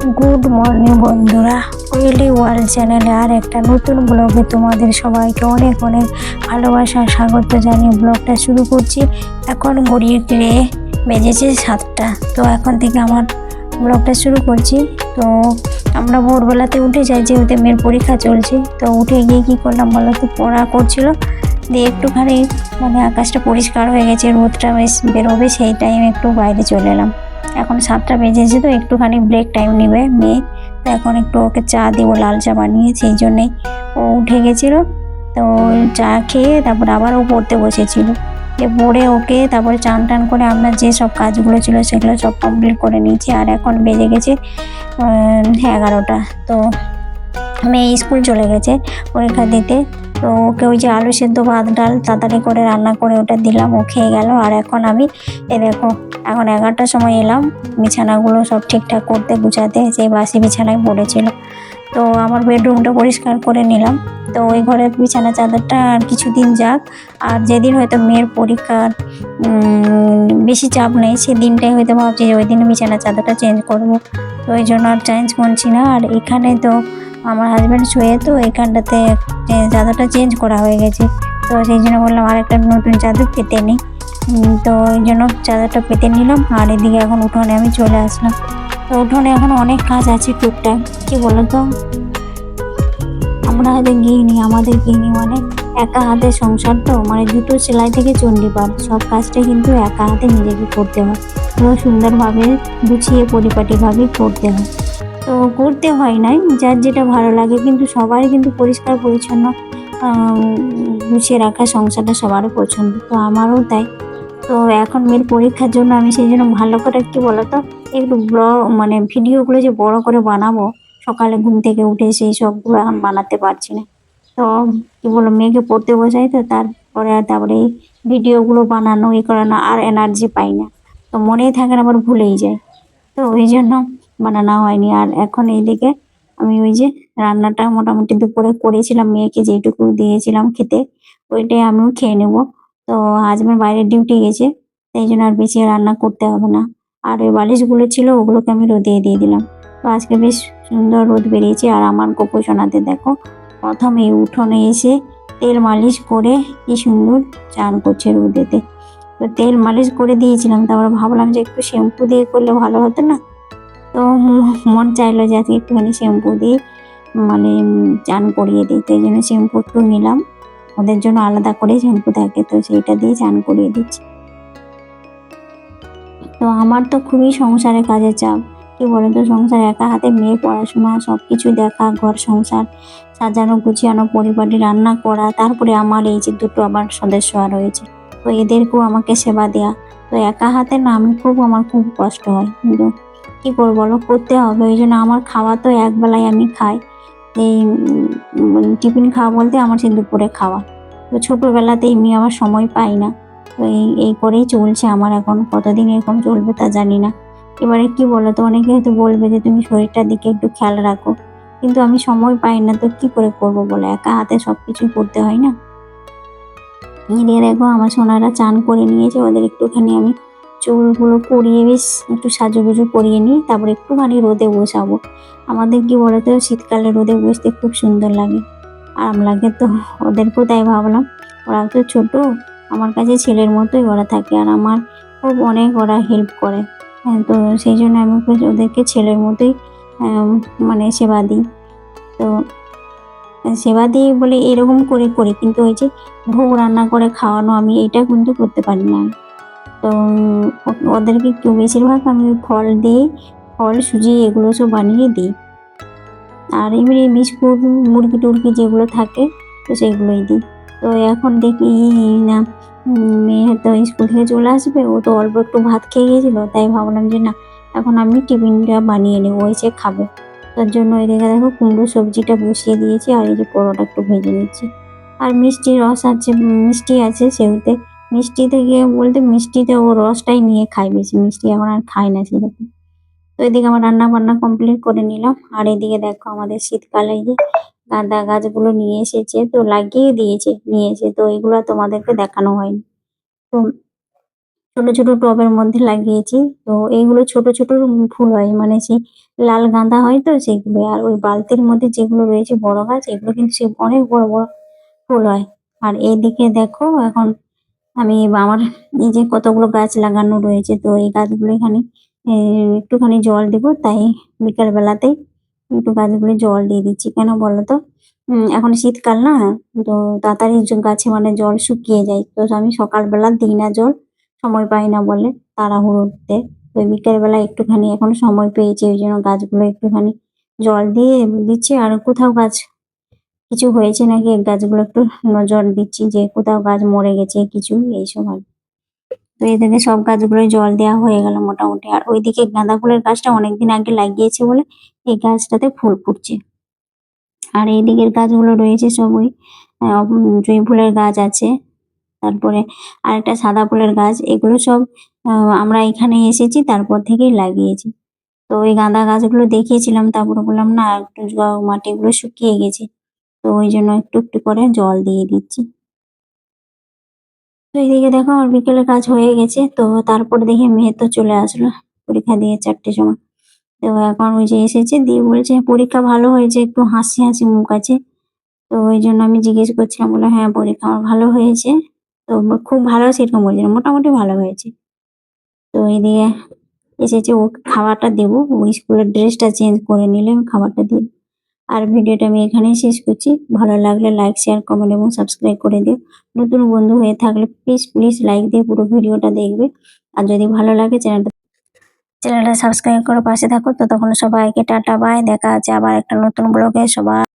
Good morning বন্ধুরা। Willy world চ্যানেলে আর একটা নতুন ব্লগে তোমাদের সবাইকে অনেক অনেক ভালোবাসা, স্বাগত জানিয়ে ব্লগটা শুরু করছি। এখন গড়িয়ে ফিরে বেজেছে সাতটা। তো এখন থেকে আমার ব্লগটা শুরু করছি। তো আমরা ভোরবেলাতে উঠে যাই, যেহেতু মেয়ের পরীক্ষা চলছে। তো উঠে গিয়ে কী করলাম বলো তো, পড়া করছিল। দিয়ে একটুখানি মানে আকাশটা পরিষ্কার হয়ে গেছে, রোদটা বেশ বেরোবে, সেই টাইমে একটু বাইরে চলে এলাম। এখন সাতটা বেজেছে তো একটুখানি ব্রেক টাইম নেবে মেয়ে। তো এখন একটু ওকে চা দিব, লাল চা বানিয়ে সেই জন্যে ও উঠে গেছিল। তো চা খেয়ে তারপর আবার ও পড়তে বসেছিল। যে পড়ে ওকে তারপরে চান টান করে আমরা যে সব কাজগুলো ছিল সেগুলো সব কমপ্লিট করে নিয়েছি। আর এখন বেজে গেছে এগারোটা। তো মেয়ে স্কুল চলে গেছে পরীক্ষা দিতে। তো ওকে ওই যে আলু সেদ্ধ ভাত, ডাল তাড়াতাড়ি করে রান্না করে ওটা দিলাম, ও খেয়ে গেল। আর এখন আমি, এ দেখো, এখন এগারোটার সময় এলাম, বিছানাগুলো সব ঠিকঠাক করতে গুছাতে, সেই বাসি বিছানায় পড়েছিল। তো আমার বেডরুমটা পরিষ্কার করে নিলাম। তো ওই ঘরের বিছানা চাদরটা আর কিছুদিন যাক, আর যেদিন হয়তো মেয়ের পরীক্ষার বেশি চাপ নেই, সেদিনটাই হয়তো ভাবছি যে ওই দিন বিছানা চাদরটা চেঞ্জ করব। তো ওই জন্য আর চেঞ্জ করছি না। আর এখানে তো আমার হাজব্যান্ড শুয়ে তো এখানটাতে চাদরটা চেঞ্জ করা হয়ে গেছে। তো সেই জন্য বললাম আর একটা নতুন চাদর পেতে নিই তো ওই জন্য চাদরটা পেতে নিলাম। আর এদিকে এখন উঠোনে আমি চলে আসলাম। তো উঠোনে এখন অনেক কাজ আছে টুকটাক। কি বলো তো আমরা হয়তো গৃহিণী, আমাদের গৃহিণী মানে একা হাতে সংসার তো মানে দুটো সেলাই থেকে চণ্ডীপাঠ সব কাজটা কিন্তু একা হাতে নিজেকে করতে হয়। পুরো সুন্দরভাবে গুছিয়ে পরিপাটিভাবে করতে হয়। তো করতে হয় নাই, যার যেটা ভালো লাগে। কিন্তু সবারই কিন্তু পরিষ্কার, পরিচ্ছন্ন গুছিয়ে রাখা সংসারটা সবারই পছন্দ। তো আমারও তাই। তো এখন মেয়ের পরীক্ষার জন্য আমি সেই জন্য ভালো করে কি বলতো, একটু ব্লগ মানে ভিডিওগুলো যে বড় করে বানাবো, সকালে ঘুম থেকে উঠে সেই সবগুলো এখন বানাতে পারছি না। তো কি বলব, মেয়েকে পড়তে বসাই তো, তারপরে আর তারপরে এই ভিডিওগুলো বানানো, এ করানো আর এনার্জি পাই না। তো মনেই থাকে না, আবার ভুলেই যায়। তো ওই জন্য বানানো হয়নি। আর এখন এইদিকে আমি ওই যে রান্নাটা মোটামুটি দুপুরে করেছিলাম, মেয়েকে যেটুকু দিয়েছিলাম খেতে, ওইটাই আমিও খেয়ে নেব। তো হাজবেন্ড বাইরে ডিউটি গেছে, সেই জন্য আর বেশি রান্না করতে হবে না। আর ওই বালিশগুলো ছিল, ওগুলোকে আমি রোদে দিয়ে দিলাম। তো আজকে বেশ সুন্দর রোদ বেরিয়েছে, আর আমার গোপোষণাতে দেখো, প্রথমে উঠোনে এসে তেল মালিশ করে কি সুন্দর চান করছে রোদেতে। তো তেল মালিশ করে দিয়েছিলাম, তারপর ভাবলাম যে একটু শ্যাম্পু দিয়ে করলে ভালো হতো না। তো মন চাইলো যে আজকে একটুখানি শ্যাম্পু দিয়ে মানে চান করিয়ে দিই, তো এই জন্য শ্যাম্পু একটু নিলাম। ওদের জন্য আলাদা করে শ্যাম্পু থাকে, তো সেইটা দিয়ে চান করিয়ে দিচ্ছি। তো আমার তো খুবই সংসারে কাজের চাপ। কি বলতো, সংসার, একা হাতে মেয়ে, পড়াশোনা সব কিছু দেখা, ঘর সংসার, সাজানো, গুছিয়ানো পরিপাটি রান্না করা, তারপরে আমার এই যে দুটো আমার সদস্য রয়েছে। তো এদেরকেও আমাকে সেবা দেয়া। তো একা হাতে না, আমি খুব, আমার খুব কষ্ট হয়। কিন্তু কি করব বলো? করতে হবে, ওই জন্য আমার খাওয়া তো এক বেলায় আমি খাই। এই টিফিন খাওয়া বলতে আমার সেই দুপুরে খাওয়া। তো ছোটোবেলাতে এমনি আমার সময় পাই না। তো এই এই করেই চলছে আমার এখন। কতদিন এরকম চলবে তা জানি না। এবারে কি বলো তো, অনেকে হয়তো বলবে যে তুমি শরীরটার দিকে একটু খেয়াল রাখো। কিন্তু আমি সময় পাই না, তো কি করে করব বলে? একা হাতে সব কিছু করতে হয় না? এদিকে দেখো, আমার সোনারা চান করে নিয়েছে, ওদের একটুখানি আমি চুলগুলো পরিয়ে বেশ একটু সাজুগুজু করিয়ে নিই, তারপর একটুখানি রোদে বসাবো। আমাদের কি বলতো, শীতকালে রোদে বসতে খুব সুন্দর লাগে। আরাম লাগে তো, ওদেরকেও তাই ভাবলাম। ওরা তো ছোট, আমার কাছে ছেলের মতোই ওরা থাকে, আর আমার খুব অনেক ওরা হেল্প করে। হ্যাঁ তো সেই জন্য আমি ওদেরকে ছেলের মতোই মানে সেবা দিই। তো সেবা দিই বলে এরকম করে করি, কিন্তু ওই যে ভোগ রান্না করে খাওয়ানো আমি এটা কিন্তু করতে পারি না। তো ওদেরকে একটু বেশিরভাগ আমি ফল দিই, ফল, সুজি, এগুলো সব বানিয়ে দিই। আর এমনি বিস্কুট, মুরগি টুরগি যেগুলো থাকে, তো সেগুলোই দিই। তো এখন দেখি না মেয়ে হয়তো স্কুল থেকে চলে আসবে, ও তো অল্প একটু ভাত খেয়ে গেছিল, তাই ভাবলাম যে না, এখন আমি টিফিনটা বানিয়ে নেব ওই সে খাবে। তার জন্য এদিকে দেখো কুমড়ো সবজিটা বসিয়ে দিয়েছি, আর এই যে পরোটা একটু ভেজে নিচ্ছি। আর মিষ্টি রস আছে মিষ্টি আছে সেউতে মিষ্টি থেকে বলতে মিষ্টিতে ও রসটাই নিয়ে খায় বেশি, মিষ্টি এখন আর খায় না সেরকম। তো এদিকে আমার রান্না বান্না কমপ্লিট করে নিলাম। আর এদিকে দেখো আমাদের শীতকালে যে গাঁদা গাছগুলো নিয়ে এসেছে, তো লাগিয়ে দিয়েছে, নিয়ে এসে তো এগুলো তোমাদেরকে দেখানো হয়নি। তো ছোট ছোট টবের মধ্যে লাগিয়েছি। তো এইগুলো ছোট ছোট ফুল হয় মানে সেই লাল গাঁদা হয় তো সেগুলো আর ওই বালতির মধ্যে যেগুলো রয়েছে বড় গাছ, এগুলো কিন্তু সে অনেক বড় বড় ফুল হয়। আর এইদিকে দেখো এখন আমি আমার এই যে কতগুলো গাছ লাগানো রয়েছে, তো এই গাছগুলো এখানে একটুখানি জল দেবো, তাই বিকাল বেলাতেই একটু গাছগুলো জল দিয়ে দিচ্ছি। কেন বলো তো? এখন শীতকাল না, তো তাড়াতাড়ি গাছে মানে জল শুকিয়ে যায়, তো আমি সকালবেলা দিই না জল, সময় পাই না বলে তাড়াহুড়োতে তো বিকেল বেলা একটুখানি এখন সময় পেয়েছি, ওই জন্য গাছগুলো একটুখানি জল দিয়ে দিচ্ছি, আর কোথাও গাছ কিছু হয়েছে নাকি? গাছগুলো একটু নজর দিচ্ছি যে কোথাও গাছ মরে গেছে, কিছু এইসব আর। তো এদিকে সব গাছগুলো জল দেওয়া হয়ে গেল মোটামুটি। আর ওইদিকে গাঁদা ফুলের গাছটা অনেকদিন আগে লাগিয়েছে বলে এই গাছটাতে ফুল ফুটছে। আর এই দিকের গাছগুলো রয়েছে সব ওই জুঁই ফুলের গাছ আছে। তারপরে আরেকটা সাদা ফুলের গাছ, এগুলো সব আমরা এখানে এসেছি, তারপর থেকেই লাগিয়েছি। তো ওই গাঁদা গাছগুলো দেখিয়েছিলাম, তারপরে বললাম, না, একটু মাটিগুলো শুকিয়ে গেছে। তো ওই জন্য একটু একটু করে জল দিয়ে দিচ্ছি। তো এইদিকে দেখো আমার বিকেলের কাজ হয়ে গেছে, তো তারপরে দেখি মেয়ে তো চলে আসলো পরীক্ষা দিয়ে চারটের সময়। তো এখন ওই যে এসেছে, দিয়ে বলছে পরীক্ষা ভালো হয়েছে, একটু হাসি হাসি মুখ আছে। তো ওই জন্য আমি জিজ্ঞেস করছিলাম বলে হ্যাঁ পরীক্ষা আমার ভালো হয়েছে। তো খুব ভালো সেরকম বলছে না, মোটামুটি ভালো হয়েছে। তো এইদিকে এসেছে, ও খাবারটা দেবো ওই স্কুলের ড্রেসটা চেঞ্জ করে নিলে, খাবারটা দিই আর ভিডিওটা আমি এখানেই শেষ করছি। ভালো লাগলে লাইক শেয়ার কমেন্ট এবং সাবস্ক্রাইব করে দিও। নতুন বন্ধু হয়ে থাকলে প্লিজ প্লিজ লাইক দিয়ে পুরো ভিডিওটা দেখবে। আর যদি ভালো লাগে চ্যানেলটা চ্যানেলটা সাবস্ক্রাইব করে পাশে থাকো। তো তখন সবাইকে টাটা বাই দেখা আছে আবার একটা নতুন ব্লগে সবাই